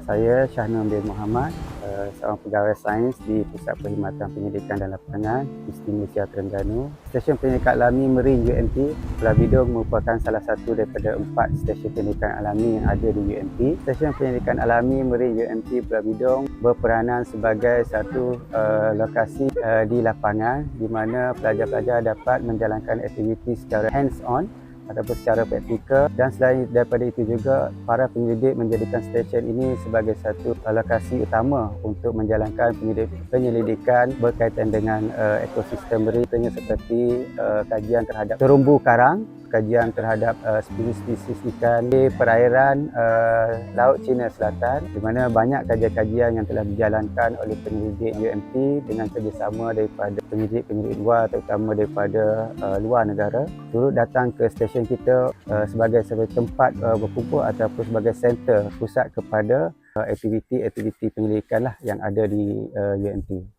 Saya Syahnul bin Muhammad, uh, seorang pegawai sains di Pusat Perkhidmatan Penyelidikan dan Lapangan Istimewa Malaysia Terengganu. Stesen Penyelidikan Alami Marine UNT Pulau Bidong merupakan salah satu daripada empat stesen penyelidikan alami yang ada di UNT. Stesen Penyelidikan Alami Marine UNT Pulau Bidong berperanan sebagai satu uh, lokasi uh, di lapangan di mana pelajar-pelajar dapat menjalankan aktiviti secara hands-on ataupun secara praktikal. Dan selain daripada itu juga para penyelidik menjadikan stesen ini sebagai satu uh, lokasi utama untuk menjalankan penyelidik, penyelidikan berkaitan dengan uh, ekosistem marine seperti uh, kajian terhadap terumbu karang kajian terhadap uh, spesies-spesies ikan di perairan uh, Laut Cina Selatan di mana banyak kajian-kajian yang telah dijalankan oleh penyelidik UMT dengan kerjasama daripada penyelidik-penyelidik luar terutama daripada uh, luar negara turut datang ke stesen kita uh, sebagai sebagai tempat uh, berkumpul ataupun sebagai center pusat kepada uh, aktiviti-aktiviti penyelidikan lah yang ada di uh, UMT.